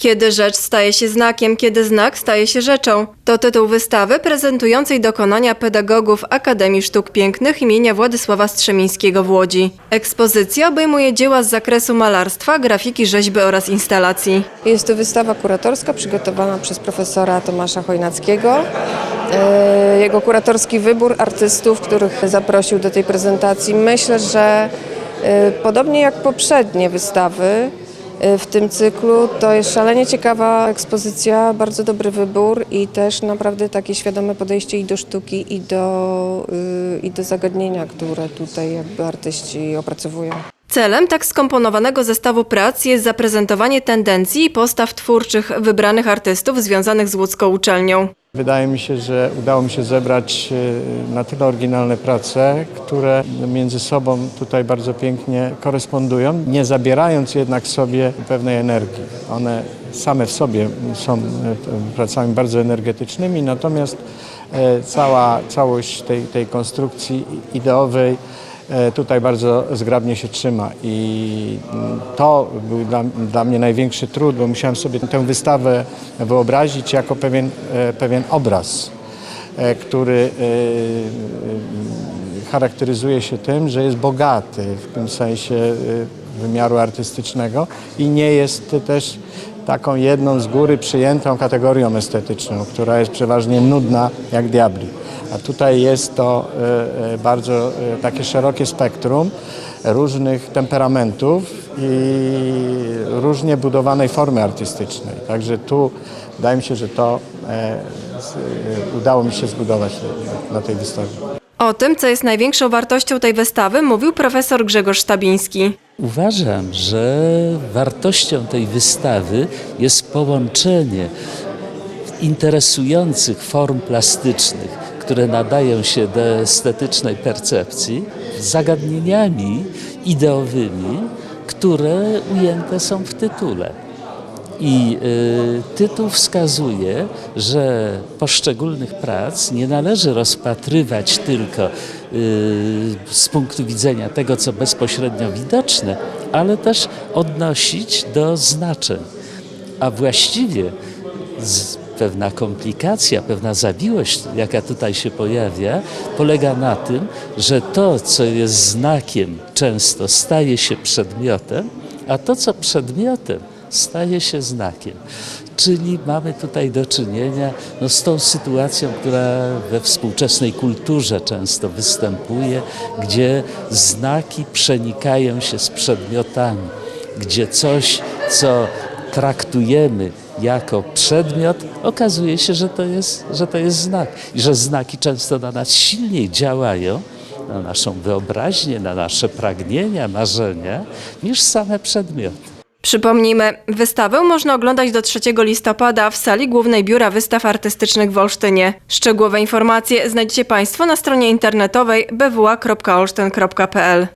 Kiedy rzecz staje się znakiem, kiedy znak staje się rzeczą. To tytuł wystawy prezentującej dokonania pedagogów Akademii Sztuk Pięknych imienia Władysława Strzemińskiego w Łodzi. Ekspozycja obejmuje dzieła z zakresu malarstwa, grafiki, rzeźby oraz instalacji. Jest to wystawa kuratorska przygotowana przez profesora Tomasza Chojnackiego. E, Jego kuratorski wybór artystów, których zaprosił do tej prezentacji, myślę, że e, podobnie jak poprzednie wystawy w tym cyklu, to jest szalenie ciekawa ekspozycja, bardzo dobry wybór i też naprawdę takie świadome podejście i do sztuki, i do, y, i do zagadnienia, które tutaj jakby artyści opracowują. Celem tak skomponowanego zestawu prac jest zaprezentowanie tendencji i postaw twórczych wybranych artystów związanych z łódzką uczelnią. Wydaje mi się, że udało mi się zebrać e, na tyle oryginalne prace, które między sobą tutaj bardzo pięknie korespondują, nie zabierając jednak sobie pewnej energii. One same w sobie są e, pracami bardzo energetycznymi, natomiast e, cała, całość tej, tej konstrukcji ideowej tutaj bardzo zgrabnie się trzyma i mm, to był dla, dla mnie największy trud, bo musiałem sobie tę wystawę wyobrazić jako pewien, e, pewien obraz, e, który e, charakteryzuje się tym, że jest bogaty w tym sensie e, wymiaru artystycznego i nie jest też taką jedną z góry przyjętą kategorią estetyczną, która jest przeważnie nudna jak diabli. A tutaj jest to e, e, bardzo e, takie szerokie spektrum różnych temperamentów i różnie budowanej formy artystycznej. Także tu wydaje mi się, że to udało mi się zbudować na tej wystawie. O tym, co jest największą wartością tej wystawy, mówił profesor Grzegorz Sztabiński. Uważam, że wartością tej wystawy jest połączenie interesujących form plastycznych, które nadają się do estetycznej percepcji, z zagadnieniami ideowymi, które ujęte są w tytule. I y, tytuł wskazuje, że poszczególnych prac nie należy rozpatrywać tylko y, z punktu widzenia tego, co bezpośrednio widoczne, ale też odnosić do znaczeń. A właściwie pewna komplikacja, pewna zawiłość, jaka tutaj się pojawia, polega na tym, że to, co jest znakiem, często staje się przedmiotem, a to, co przedmiotem, staje się znakiem. Czyli mamy tutaj do czynienia no, z tą sytuacją, która we współczesnej kulturze często występuje, gdzie znaki przenikają się z przedmiotami, gdzie coś, co traktujemy jako przedmiot, okazuje się, że to jest, że to jest znak. I że znaki często na nas silniej działają, na naszą wyobraźnię, na nasze pragnienia, marzenia, niż same przedmioty. Przypomnijmy, wystawę można oglądać do 3 listopada w sali głównej Biura Wystaw Artystycznych w Olsztynie. Szczegółowe informacje znajdziecie Państwo na stronie internetowej bwa.olsztyn.pl.